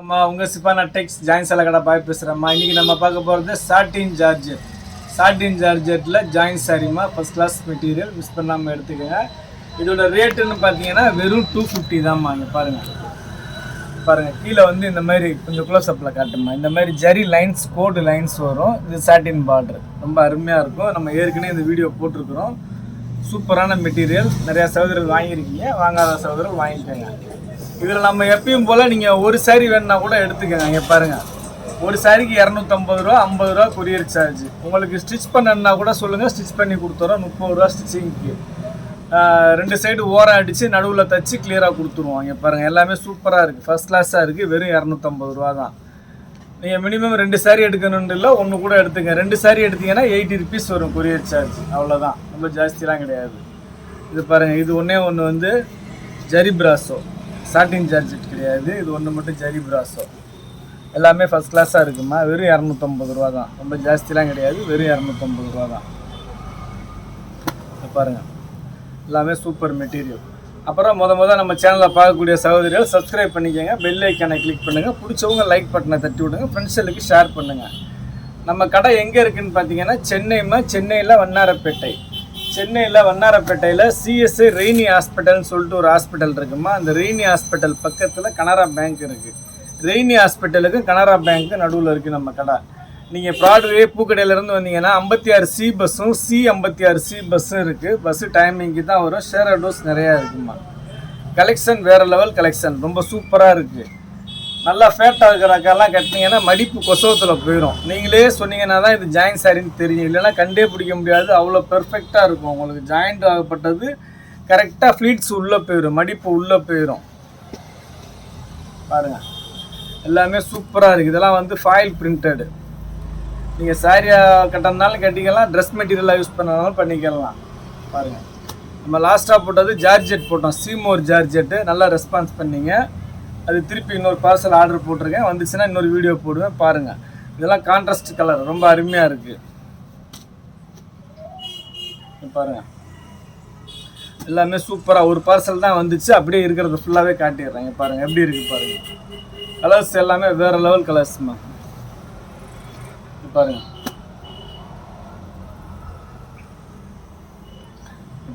அம்மா உங்கள் சிப்பானா டெக்ஸ் ஜாயின் கடை பாய் பேசுகிறேம்மா இன்றைக்கி நம்ம பார்க்க போகிறது சாட்டின் ஜார்ஜெட் சாட்டின் ஜார்ஜெட்டில் ஜாயின் சாரிம்மா. ஃபஸ்ட் கிளாஸ் மெட்டீரியல் மிஸ் பண்ணாமல் எடுத்துக்கோங்க. இதோட ரேட்டுன்னு பார்த்தீங்கன்னா வெறும் டூ ஃபிஃப்டி தான்மா இங்கே பாருங்கள் பாருங்கள் கீழே வந்து இந்த மாதிரி கொஞ்சம் க்ளோஸ் அப்பில் காட்டுமா இந்த மாதிரி ஜரி லைன்ஸ் கோடு லைன்ஸ் வரும். இது சாட்டின் பார்டர் ரொம்ப அருமையாக இருக்கும். நம்ம ஏற்கனவே இந்த வீடியோ போட்டிருக்கிறோம். சூப்பரான மெட்டீரியல் நிறையா சகோதரர்கள் வாங்கியிருக்கீங்க. வாங்காத சகோதரர்கள் வாங்கிக்கோங்க. இதில் நம்ம எப்பயும் போல் நீங்கள் ஒரு சாரி வேணுன்னா கூட எடுத்துக்கோங்க இங்கே பாருங்கள் ஒரு சாரிக்கு இரநூத்தம்பது ரூபா ஐம்பது ரூபா கொரியர் சார்ஜ் உங்களுக்கு ஸ்டிச் பண்ணணுன்னா கூட சொல்லுங்கள் ஸ்டிச் பண்ணி கொடுத்துறோம் முப்பது ரூபா ஸ்டிச்சிங்க்கு ரெண்டு சைடு ஓரம் அடித்து நடுவில் தச்சு கிளியராக கொடுத்துருவோம் இங்கே பாருங்கள் எல்லாமே சூப்பராக இருக்குது ஃபஸ்ட் கிளாஸாக இருக்குது வெறும் இரநூத்தம்பது ரூபா தான். நீங்கள் மினிமம் ரெண்டு சாரி எடுக்கணும்னு இல்லை ஒன்று கூட எடுத்துங்க. ரெண்டு சாரி எடுத்தீங்கன்னா எயிட்டி ருபீஸ் வரும் கொரியர் சார்ஜ் அவ்வளோதான் ரொம்ப ஜாஸ்திலாம் கிடையாது. இது பாருங்கள் இது ஒன்றே ஒன்று வந்து ஜரி பிராசோ சாட்டின் சார்ஜெட் கிடையாது. இது ஒன்று மட்டும் ஜரி பிராசோ எல்லாமே ஃபஸ்ட் கிளாஸாக இருக்குமா? வெறும் இரநூத்தம்பது ரூபா தான். ரொம்ப ஜாஸ்திலாம் கிடையாது. வெறும் இரநூத்தம்பது ரூபா தான். பாருங்கள் எல்லாமே சூப்பர் மெட்டீரியல் அப்புறம் முத முத நம்ம சேனலில் பார்க்கக்கூடிய சகோதரிகள் சப்ஸ்கிரைப் பண்ணிக்கோங்க. பெல் ஐக்கானை கிளிக் பண்ணுங்கள் பிடிச்சவங்க லைக் பட்டனை தட்டி விடுங்க. ஃப்ரெண்ட்ஸுகளுக்கு ஷேர் பண்ணுங்கள் நம்ம கடை எங்கே இருக்குதுன்னு பார்த்தீங்கன்னா சென்னைமா சென்னையில் வண்ணாரப்பேட்டை. சென்னையில் வண்ணாரப்பேட்டையில் சிஎஸ்ஐ ரெய்னி ஹாஸ்பிட்டல்னு சொல்லிட்டு ஒரு ஹாஸ்பிட்டல் இருக்குமா? அந்த ரெய்னி ஹாஸ்பிட்டல் பக்கத்தில் கனரா பேங்க் இருக்குது ரெய்னி ஹாஸ்பிட்டலுக்கும் கனரா பேங்க்கு நடுவில் இருக்குது நம்ம கடை. நீங்கள் ப்ராட்வே பூக்கடையிலேருந்து வந்தீங்கன்னா ஐம்பத்தி ஆறு சி பஸ்ஸும் சி ஐம்பத்தி ஆறு சி பஸ்ஸும் இருக்குது பஸ்ஸு டைமிங்க்கு தான் வரும். ஷேர் ஆட்டோஸ் நிறையா இருக்குமா? கலெக்ஷன் வேறு லெவல் கலெக்ஷன் ரொம்ப சூப்பராக இருக்குது நல்லா ஃபேட்டாக இருக்கிறாக்கெல்லாம் கட்டினீங்கன்னா மடிப்பு கொசவத்தில் போயிடும் நீங்களே சொன்னீங்கன்னா தான் இது ஜாயின் சாரின்னு தெரியும். இல்லைன்னா கண்டே பிடிக்க முடியாது. அவ்வளோ பெர்ஃபெக்டாக இருக்கும். உங்களுக்கு ஜாயிண்ட் ஆகப்பட்டது கரெக்டாக ஃப்ளீட்ஸ் உள்ளே போயிடும் மடிப்பு உள்ளே போயிடும் பாருங்கள் எல்லாமே சூப்பராக இருக்குது இதெல்லாம் வந்து ஃபாயில் பிரிண்டடு நீங்கள் சாரியாக கட்டினாலும் கட்டிக்கலாம். ட்ரெஸ் மெட்டீரியலாக யூஸ் பண்ணாலும் பண்ணிக்கலாம். பாருங்கள் நம்ம லாஸ்ட்டாக போட்டது ஜார்ஜெட் போட்டோம். Seymour georgette. நல்லா ரெஸ்பான்ஸ் பண்ணீங்க. அது திருப்பி இன்னொரு பார்சல் ஆர்டர் போட்டிருக்கேன். வந்துச்சுன்னா இன்னொரு வீடியோ போடுவேன். பாருங்கள் இதெல்லாம் கான்ட்ராஸ்ட் கலர் ரொம்ப அருமையாக இருக்குது பாருங்கள் எல்லாமே சூப்பராக ஒரு பார்சல் தான் வந்துச்சு. அப்படியே இருக்கிறத ஃபுல்லாகவே காட்டிடுறாங்க பாருங்கள் எப்படி இருக்குது பாருங்கள் கலர்ஸ் எல்லாமே வேறு லெவல் கலர்ஸ்மா பாருங்கள் பாருங்க.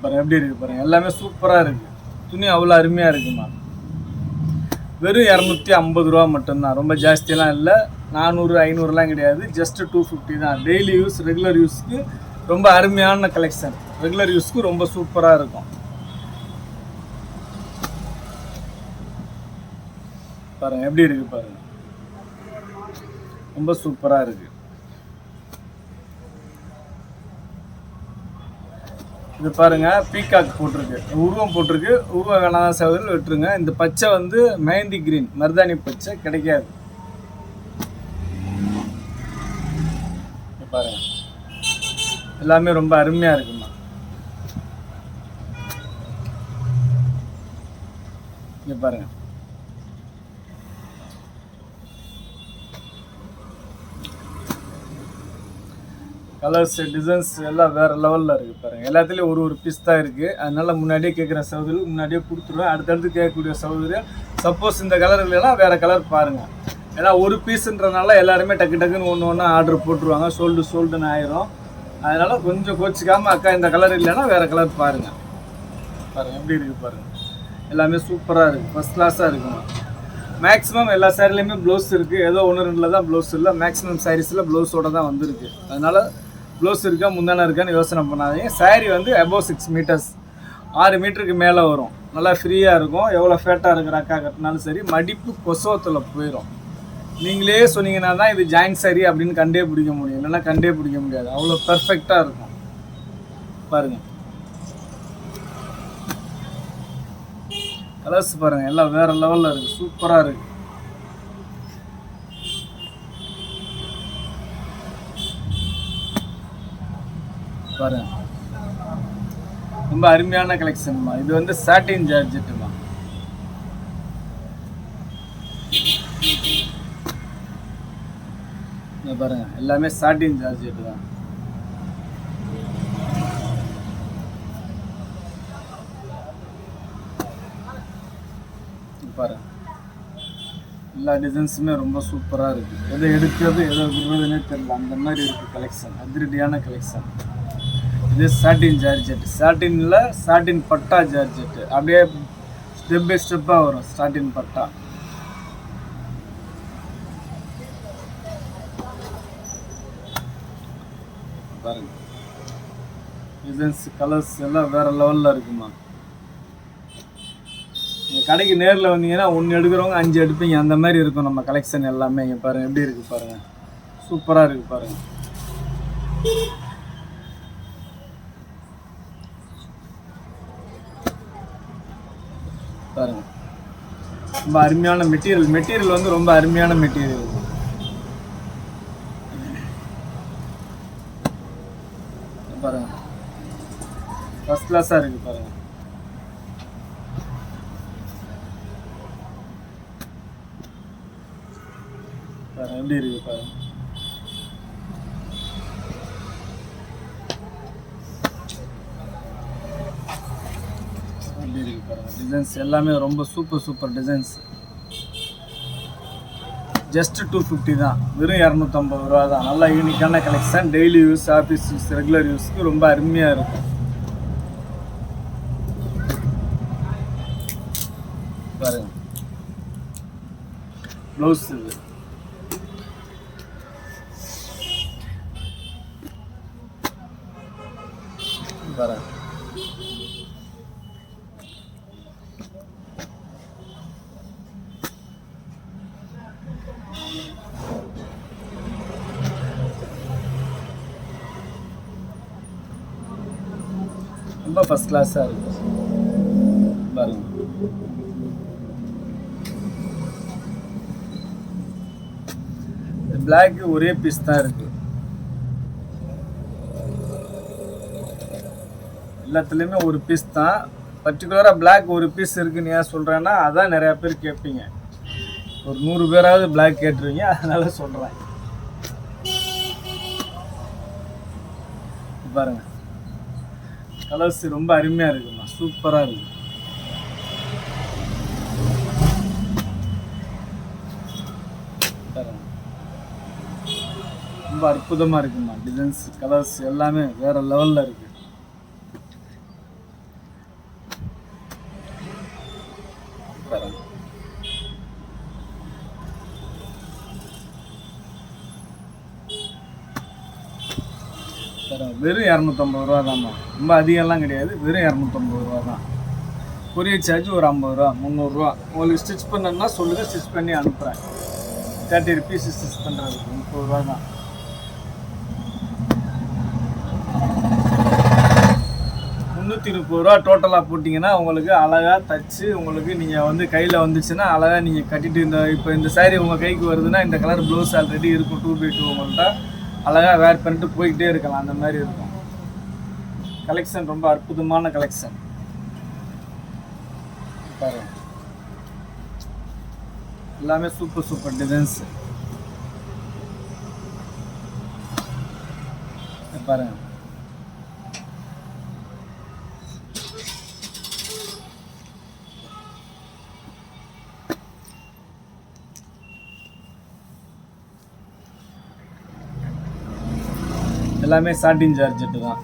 பாருங்க. எப்படி இருக்கு பாருங்க. எல்லாமே சூப்பராக இருக்கு. துணி அவ்வளோ அருமையாக இருக்குமா. வெறும் இரநூத்தி ஐம்பது ரூபா மட்டும்தான். ரொம்ப ஜாஸ்தியெல்லாம் இல்லை. நானூறு ஐநூறுலாம் கிடையாது. ஜஸ்ட் டூ ஃபிஃப்டி தான். டெய்லி யூஸ் ரெகுலர் யூஸ்க்கு ரொம்ப அருமையான கலெக்ஷன் ரெகுலர் யூஸ்க்கு ரொம்ப சூப்பராக இருக்கும். பாருங்கள் எப்படி இருக்குது பாருங்கள் ரொம்ப சூப்பராக இருக்குது இது பாருங்க பீகாக் போட்டிருக்கு. உருவம் போட்டிருக்கு. உருவ வேணாத சகோதரர் விட்டுருங்க. இந்த பச்சை வந்து மெஹந்தி கிரீன் மருதாணி பச்சை கிடைக்காது. பாருங்க. எல்லாமே ரொம்ப அருமையா இருக்குமா? இங்க பாருங்க. கலர்ஸ் டிசைன்ஸ் எல்லாம் வேறு லெவலில் இருக்குது பாருங்கள் எல்லாத்துலேயும் ஒரு ஒரு பீஸ் தான் இருக்குது அதனால் முன்னாடியே கேட்குற சகோதரி முன்னாடியே கொடுத்துருவேன். அடுத்தடுத்து கேட்கக்கூடிய சகோதரி சப்போஸ் இந்த கலர் இல்லைன்னா வேறு கலர் பாருங்கள் ஏன்னா ஒரு பீஸுன்றனால எல்லாருமே டக்கு டக்குன்னு ஒன்று ஒன்று ஆர்டர் போட்டுருவாங்க. சோல்டு சோல்டுன்னு ஆயிரும். அதனால் கொஞ்சம் கோச்சிக்காமல் அக்கா இந்த கலர் இல்லைன்னா வேறு கலர் பாருங்கள் பாருங்கள் எப்படி இருக்குது பாருங்கள் எல்லாமே சூப்பராக இருக்குது ஃபஸ்ட் கிளாஸாக இருக்குமா மேக்ஸிமம் எல்லா சாரிலையுமே ப்ளவுஸ் இருக்குது ஏதோ ஒன்று ரெண்டில் தான் ப்ளவுஸ் இல்லை. மேக்ஸிமம் சாரீஸில் ப்ளவுஸோடு தான் வந்திருக்கு. அதனால் ப்ளவுஸ் இருக்கா முந்தான இருக்கான்னு யோசனை பண்ணாதீங்க. Saree வந்து அபோவ் சிக்ஸ் மீட்டர்ஸ் ஆறு மீட்டருக்கு மேலே வரும். நல்லா ஃப்ரீயாக இருக்கும். எவ்வளோ ஃபேட்டாக இருக்கிற அக்கா கட்டினாலும் சரி மடிப்பு கொசவத்தில் போயிடும் நீங்களே சொன்னீங்கன்னா தான் இது ஜாயின் சரி அப்படின்னு கண்டே பிடிக்க முடியும். இல்லைன்னா கண்டே பிடிக்க முடியாது. அவ்வளோ பர்ஃபெக்டாக இருக்கும். பாருங்கள் கலர்ஸ் பாருங்கள் எல்லாம் வேறு லெவலில் இருக்குது சூப்பராக இருக்குது பாரு ரொம்ப அருமையான கலெக்ஷன்மா இது வந்து சாட்டின் ஜார்ஜெட்டுமா பாருங்க. எல்லாமே சாட்டின் ஜார்ஜெட்டு தான். இங்க பாருங்க. எல்லா டிசைன்ஸுமே ரொம்ப சூப்பராக இருக்குது எதை எடுக்கிறது எதை விடுறதுன்னே தெரியல. அந்த மாதிரி இருக்குது கலெக்ஷன் அதிரடியான கலெக்ஷன் இது சாட்டின் ஜார்ஜெட் சாட்டினில் சாட்டின் பட்டா ஜார்ஜெட் அப்படியே ஸ்டெப் பை ஸ்டெப்பாக வரும் சாட்டின் பட்டா. பாருங்க. டிசைன்ஸ் கலர்ஸ் எல்லாம் வேற லெவலில் இருக்குமா? நீங்கள் கடைக்கு நேரில் வந்தீங்கன்னா ஒன்று எடுக்கிறவங்க அஞ்சு எடுப்பீங்க. அந்த மாதிரி இருக்கும் நம்ம கலெக்ஷன் எல்லாமே. இங்கே பாருங்கள் எப்படி இருக்குது பாருங்கள் சூப்பராக இருக்குது பாருங்கள் பாருங்க. ரொம்ப அருமையான மெட்டீரியல் மெட்டீரியல் வந்து ரொம்ப அருமையான மெட்டீரியல் பாருங்க. ஃபர்ஸ்ட் கிளாஸாக இருக்கு பாருங்க. பாருங்க எப்படி இருக்கு பாருங்க. எப்படி இருக்கு பாருங்க. டிசைன்ஸ் எல்லாமே ரொம்ப super super designs just two fifty தான். வெறும் இரநூத்தம்பது ரூபா தான். நல்லா யூனிக்கான collection daily use office use regular யூஸ்க்கு ரொம்ப அருமையாக இருக்கும். பாருங்க. ப்ளவுஸ் இது. பாருங்க. ரொம்ப ஃபஸ்ட் கிளாஸாக இருக்கும் பாருங்க. பிளாக் ஒரே பீஸ் தான் இருக்கு. எல்லாத்துலேயுமே ஒரு பீஸ் தான். பர்டிகுலராக பிளாக் ஒரு பீஸ் இருக்குன்னு ஏன் சொல்கிறேன்னா அதான் நிறையா பேர் கேட்பீங்க. ஒரு நூறு பேராவது பிளாக் கேட்டுருவீங்க அதனால சொல்கிறேன் பாருங்கள் கலர்ஸ் ரொம்ப அருமையாக இருக்குமா? சூப்பராக இருக்கு. ரொம்ப அற்புதமாக இருக்குமா? டிசைன்ஸ் கலர்ஸ் எல்லாமே வேறு லெவலில் இருக்குது பாருங்க. பாருங்க, வெறும் இரநூத்தம்பது ரூபா தான்மா. ரொம்ப அதிகம்லாம் கிடையாது வெறும் இரநூத்தம்பது ரூபா தான். கொரியர் சார்ஜ் ஒரு ஐம்பது ரூபா முந்நூறுரூவா உங்களுக்கு ஸ்டிச் பண்ணணும்னா சொல்லுங்கள் ஸ்டிச் பண்ணி அனுப்புகிறேன் தேர்ட்டி ருபீஸ் ஸ்டிச் பண்ணுறதுக்கு முப்பது ரூபா தான். முந்நூற்றி முப்பது ரூபா டோட்டலாக போட்டிங்கன்னா உங்களுக்கு அழகாக தச்சு உங்களுக்கு நீங்கள் வந்து கையில் வந்துச்சுன்னா அழகாக நீங்கள் கட்டிட்டு இந்த இப்போ இந்த சாரீ உங்கள் கைக்கு வருதுன்னா இந்த கலர் ப்ளவுஸ் ஆல்ரெடி இருக்கும் டூ பை டூ உங்கள்கிட்ட அழகாக வேர் பண்ணிட்டு போய்கிட்டே இருக்கலாம் அந்த மாதிரி இருக்கும். கலெக்ஷன் ரொம்ப அற்புதமான கலெக்ஷன் பாருங்க. எல்லாமே சூப்பர் சூப்பர் டிசைன்ஸ் பாருங்க. எல்லாமே சாண்டின் ஜார்ஜெட்டு தான்.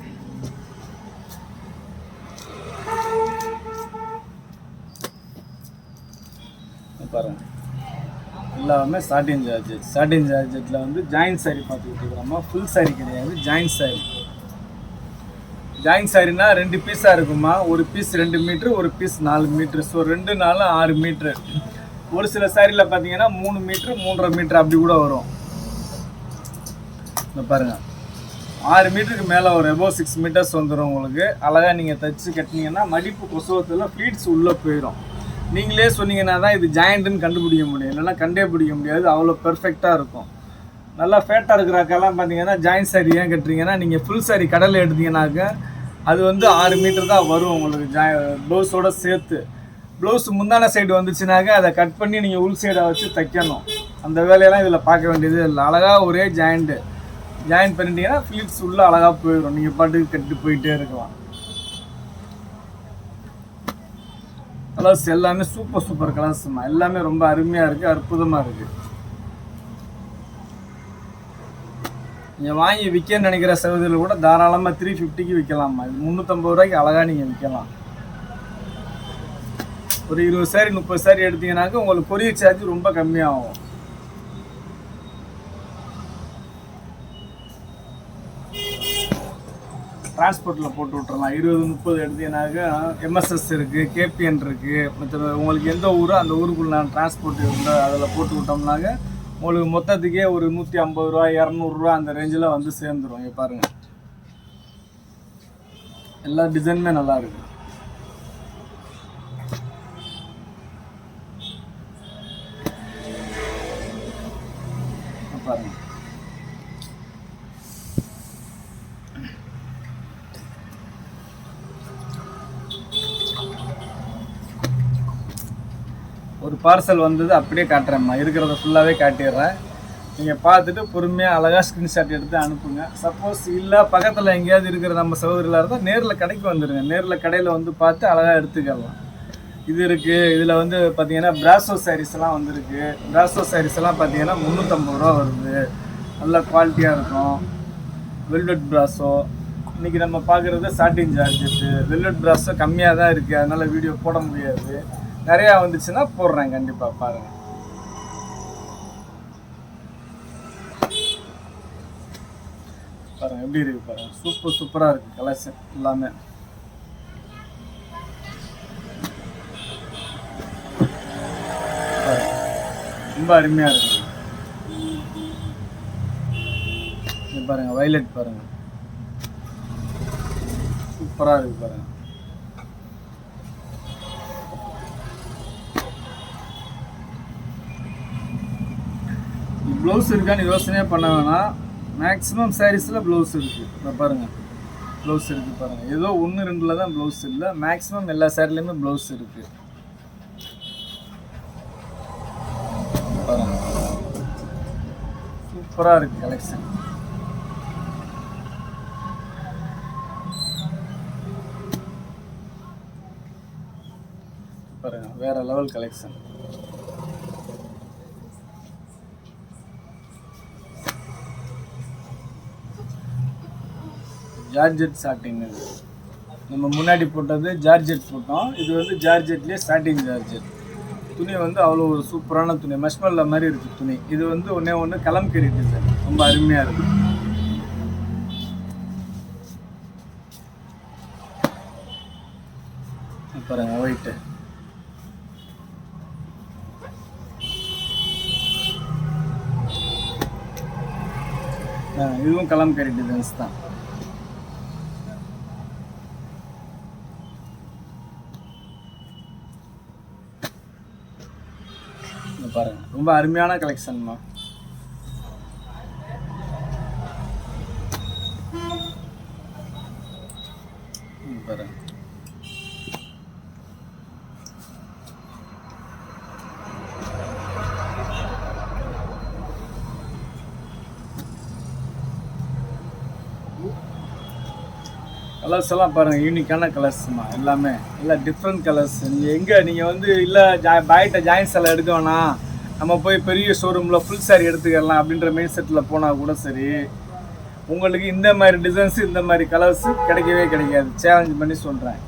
பாருங்க. எல்லாமே சாட்டின் ஜார்ஜெட் சாட்டின் ஜார்ஜெட்டில் வந்து ஜாயின் சாரி பார்த்துக்கிட்டு இருக்கிறோமா? ஃபுல் சாரி கிடையாது ஜாயின் சாரி ஜாயின் சாரினா ரெண்டு பீஸாக இருக்குமா? ஒரு பீஸ் ரெண்டு மீட்ரு ஒரு பீஸ் நாலு மீட்ரு ஸோ ரெண்டு நாலு ஆறு மீட்ரு ஒரு சில சாரியில் பார்த்தீங்கன்னா மூணு மீட்ரு மூன்றரை மீட்ரு அப்படி கூட வரும். இந்த பாருங்கள் ஆறு மீட்டருக்கு மேலே ஒரு எபோ சிக்ஸ் மீட்டர்ஸ் வந்துடும் உங்களுக்கு. அழகாக நீங்கள் தச்சு கட்டினீங்கன்னா மடிப்பு கொசுவத்தில் ஃபீட்ஸ் உள்ளே போயிடும் நீங்களே சொன்னீங்கன்னா தான் இது ஜாயிண்ட்டுன்னு கண்டுபிடிக்க முடியும். இல்லைன்னா கண்டே பிடிக்க முடியாது. அவ்வளோ பெர்ஃபெக்டாக இருக்கும். நல்லா ஃபேட்டாக இருக்கிற அக்கெல்லாம் பார்த்தீங்கன்னா ஜாயின் சாரி ஏன் கட்டுறீங்கன்னா நீங்கள் ஃபுல் சாரி கடலில் எடுத்தீங்கன்னாக்க அது வந்து ஆறு மீட்டர் தான் வரும் உங்களுக்கு. ஜாய் ப்ளவுஸோட சேர்த்து. ப்ளவுஸ் முந்தான சைடு வந்துச்சுனாக்க அதை கட் பண்ணி நீங்கள் உள் சைடை வச்சு தைக்கணும். அந்த வேலையெல்லாம் இதில் பார்க்க வேண்டியது இல்லை. அழகாக ஒரே ஜாயிண்ட்டு ஜாயின் பண்ணிட்டீங்கன்னா ஃபிலிப்ஸ் உள்ளே அழகாக போயிடும். நீங்கள் பாட்டுக்கு கட்டி போயிட்டே இருக்கலாம். கலர்ஸ் எல்லாமே சூப்பர் சூப்பர் கலர்ஸ்மா எல்லாமே ரொம்ப அருமையாக இருக்குது அற்புதமாக இருக்குது நீங்கள் வாங்கி விற்கன்னு நினைக்கிற சகோதரில் கூட தாராளமாக த்ரீ ஃபிஃப்டிக்கு விற்கலாமா இது முந்நூற்றம்பது ரூபாய்க்கு அழகாக நீங்கள் விற்கலாம் ஒரு இருபது சாரி முப்பது சாரி எடுத்தீங்கன்னாக்க உங்களுக்கு கொரியர் சார்ஜ் ரொம்ப கம்மியாகும். டிரான்ஸ்போர்ட்டில் போட்டு விட்றலாம் இருபது முப்பது எடுத்தீங்கன்னாக்க எம்எஸ்எஸ் இருக்குது கேபிஎன் இருக்குது மற்ற உங்களுக்கு எந்த ஊரோ அந்த ஊருக்குள்ள நான் டிரான்ஸ்போர்ட் இருந்தால் அதில் போட்டு விட்டோம்னாக்க உங்களுக்கு மொத்தத்துக்கே ஒரு நூற்றி ஐம்பது ரூபா இரநூறுவா அந்த ரேஞ்சில் வந்து சேர்ந்துடும் இங்கே பாருங்கள் எல்லா டிசைனுமே நல்லா இருக்கு இங்க பாருங்க ஒரு பார்சல் வந்தது அப்படியே காட்டுறேம்மா. இருக்கிறத ஃபுல்லாகவே காட்டிடுறேன். நீங்கள் பார்த்துட்டு பொறுமையாக அழகாக ஸ்க்ரீன்ஷாட் எடுத்து அனுப்புங்க. சப்போஸ் இல்லை பக்கத்தில் எங்கேயாவது இருக்கிற நம்ம சகோதரில் இருந்தால் நேரில் கடைக்கு வந்துடுங்க நேரில் கடையில் வந்து பார்த்து அழகாக எடுத்துக்கலாம். இது இருக்குது இதில் வந்து பார்த்தீங்கன்னா பிராசோ சாரீஸ்லாம் வந்துருக்கு. பிராசோ சாரீஸ் எல்லாம் பார்த்தீங்கன்னா முந்நூற்றம்பது ரூபா வருது. நல்ல குவாலிட்டியாக இருக்கும். வெல்வெட் பிராசோ இன்றைக்கி நம்ம பார்க்குறது சாட்டின் ஜார்ஜெட்டு வெல்வெட் பிராஸோ கம்மியாக தான் இருக்குது அதனால் வீடியோ போட முடியாது. நிறையா வந்துச்சுன்னா போடுறேன் கண்டிப்பாக பாருங்கள் பாருங்கள் எப்படி இருக்குது பாருங்கள் சூப்பர் சூப்பராக இருக்குது கலெக்ஷன் எல்லாமே. ரொம்ப அருமையாக இருக்குது பாருங்கள் பாருங்க பாருங்கள் பாருங்க. சூப்பரா இருக்கு ப்ளவுஸ் இருக்கான்னு யோசனையே பண்ண வேணாம். மேக்ஸிமம் சாரீஸில் ப்ளவுஸ் இருக்குது இப்போ பாருங்கள் ப்ளவுஸ் இருக்குது பாருங்கள் ஏதோ ஒன்று ரெண்டில் தான் ப்ளவுஸ் இல்லை. மேக்ஸிமம் எல்லா சாரிலையுமே ப்ளவுஸ் இருக்குது பாருங்கள் சூப்பராக இருக்குது கலெக்ஷன் பாருங்கள் வேறு லெவல் கலெக்ஷன் ஜார்ஜெட் சாட்டிங் இது. நம்ம முன்னாடி போட்டது ஜார்ஜெட் போட்டோம். இது வந்து ஜார்ஜெட்லேயே சாட்டிங் ஜார்ஜெட். துணி வந்து அவ்வளோ ஒரு சூப்பரான துணி. மஷ்மல்ல மாதிரி இருக்குது துணி. இது வந்து ஒன்றே ஒன்று கலம்கரி டிசைன் ரொம்ப அருமையாக இருக்குது பாருங்க ஒயிட்டு இதுவும் கலம்கரி டிசைன்ஸ் தான். பாருங்கள் பாருங்க. ரொம்ப அருமையான கலெக்ஷன்மா இங்க பாருங்க கலர்ஸ் எல்லாம் பாருங்கள் யூனிக்கான கலர்ஸ்மா எல்லாமே. எல்லாம் டிஃப்ரெண்ட் கலர்ஸ் நீங்கள் எங்கே நீங்கள் வந்து இல்லை ஜா பாய்கிட்ட ஜாயின்ஸ் எல்லாம் எடுக்க வேணாம். நம்ம போய் பெரிய ஷோரூமில் ஃபுல் சாரி எடுத்துக்கலாம் அப்படின்ற மைண்ட் செட்டில் போனால் கூட சரி. உங்களுக்கு இந்த மாதிரி டிசைன்ஸு இந்த மாதிரி கலர்ஸ் கிடைக்கவே கிடைக்காது. சேலஞ்ச் பண்ணி சொல்கிறேன்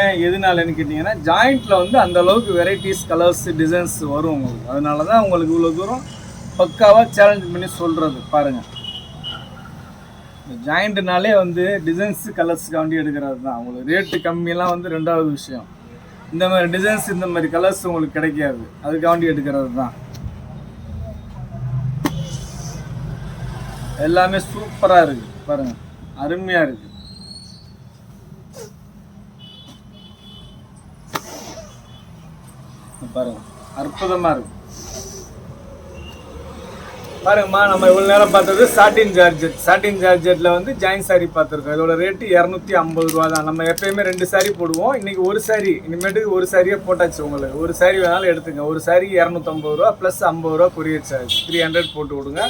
ஏன் எதனாலன்னு கேட்டிங்கன்னா ஜாயிண்ட்டில் வந்து அந்தளவுக்கு வெரைட்டிஸ் கலர்ஸ் டிசைன்ஸ் வரும் உங்களுக்கு. அதனால தான் உங்களுக்கு இவ்வளோ தூரம் பக்காவாக சேலஞ்ச் பண்ணி சொல்கிறது பாருங்கள் ஜாயிண்ட்னாலே வந்து டிசைன்ஸ் கலர்ஸ்க்காண்டி எடுக்கிறது தான். உங்களுக்கு ரேட்டு கம்மியெல்லாம் வந்து ரெண்டாவது விஷயம். இந்த மாதிரி டிசைன்ஸ் இந்த மாதிரி கலர்ஸ் உங்களுக்கு கிடைக்காது. அதுக்காண்டி எடுக்கிறது தான். எல்லாமே சூப்பராக இருக்கு. பாருங்க. அருமையாக இருக்கு. பாருங்கள் பாருங்க. அற்புதமாக இருக்கு. பாருங்கம்மா நம்ம இவ்வளோ நேரம் பார்த்தது சாட்டின் ஜார்ஜெட் சாட்டின் ஜார்ஜெட்டில் வந்து ஜாயின் சாரி பார்த்துருக்கோம். இதோட ரேட்டு இரநூத்தி ஐம்பது ரூபா தான் நம்ம எப்பயுமே ரெண்டு சாரி போடுவோம். இன்றைக்கி ஒரு சாரி இனிமேட்டுக்கு ஒரு சாரியே போட்டாச்சு உங்களுக்கு. ஒரு சாரி வேணாலும் எடுத்துங்க. ஒரு சாரிக்கு இரநூத்தம்பது ரூபா ப்ளஸ் ஐம்பது ரூபா கொரியர் சார்ஜ் த்ரீ ஹண்ட்ரட் போட்டு விடுங்க.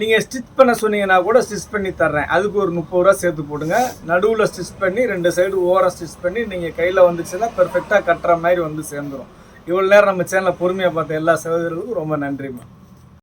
நீங்கள் ஸ்டிச் பண்ண சொன்னீங்கன்னா கூட ஸ்டிச் பண்ணி தர்றேன். அதுக்கு ஒரு முப்பது ரூபா சேர்த்து போடுங்க. நடுவில் ஸ்டிச் பண்ணி ரெண்டு சைடு ஓரம் ஸ்டிச் பண்ணி நீங்கள் கையில் வந்துச்சுன்னா பெர்ஃபெக்டாக கட்டுற மாதிரி வந்து சேர்ந்துரும். இவ்வளோ நேரம் நம்ம சேனலை பொறுமையாக பார்த்த எல்லா சகோதரர்களுக்கும் ரொம்ப நன்றிம்மா.